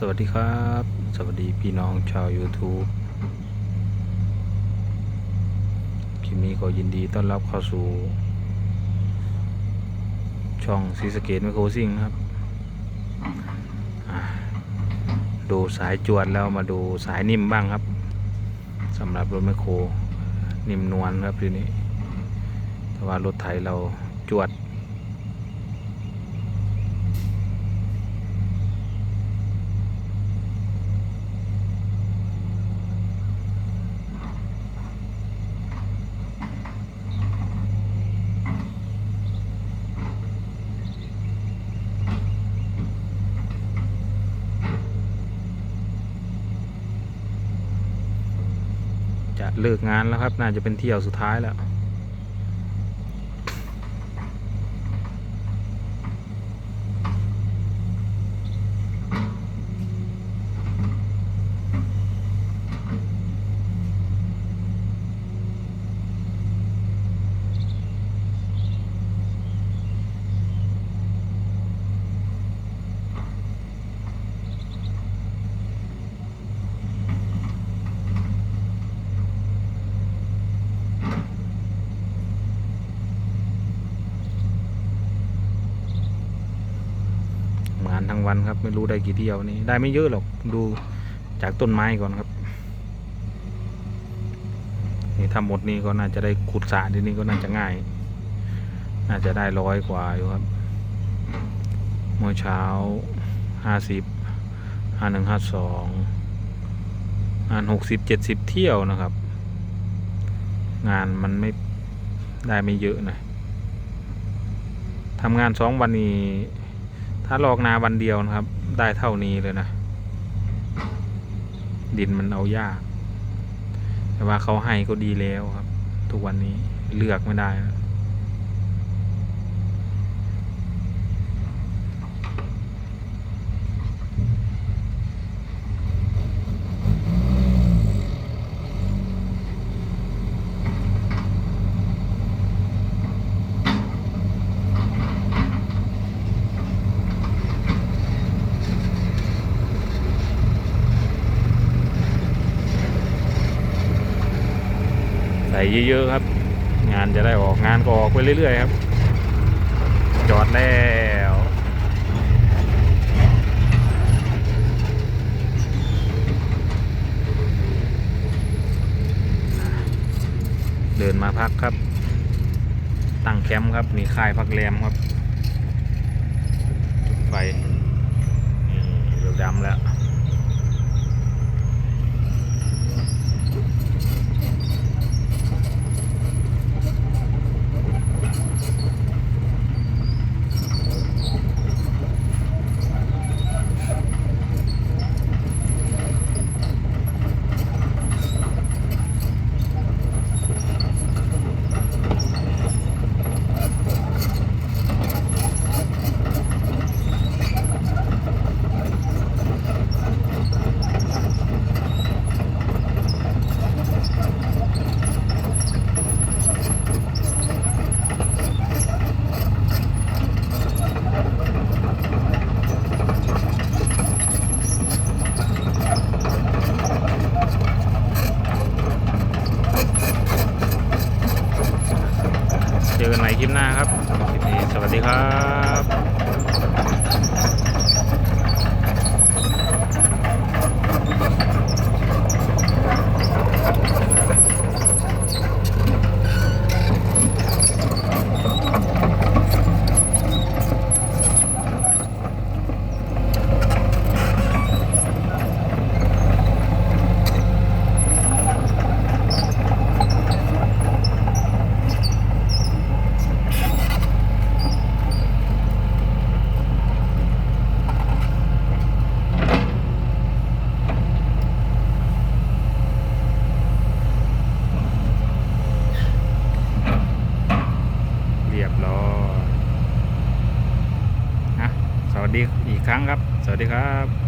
สวัสดีครับ สวัสดีพี่น้องชาว YouTube คลิปนี้ก็ยินดีต้อนรับเข้าสู่ ช่องซีสเกตไมโครซิ่งครับ ดูสายจวดแล้วมาดูสายนิ่มบ้างครับสำหรับรถไมโครนิ่มนวลครับทีนี้ แต่ว่ารถไถเราจวด เลิกงานแล้วครับ น่าจะเป็นเที่ยวสุดท้ายแล้ว วันครับ ไม่รู้ได้กี่เที่ยวนี้ ได้ไม่เยอะหรอกดูจากต้นไม้ก่อนครับนี่ถ้าหมดนี้ก็น่าจะได้ขุดสระทีนี้ก็น่าจะง่าย น่าจะได้ร้อยกว่าอยู่ครับ เมื่อเช้าห้าสิบห้าหนึ่งห้าสองงานหกสิบเจ็ดสิบเที่ยวนะครับ งานมันไม่ได้ไม่เยอะนะทำงานสองวันนี้ ถ้าลอกนาวันเดียวนะครับ ได้เท่านี้เลยนะ ดินมันเอายาก แต่ว่าเขาให้ก็ดีแล้วครับ ทุกวันนี้เลือกไม่ได้นะ ส่เยอะๆครับ งานจะได้ออกงานก็ออกไปเรื่อยๆครับ จอดแล้วเดินมาพักครับ ตั้งแคมป์ครับ มีค่ายพักแรมครับ ไฟนี่เรือดำแล้ว เจอกันใหม่คลิปหน้าครับคลิปนี้ส วัสดีครับเรียบร้อยอะสวัส ดีอีกครั้งครับ สวัสดีครับ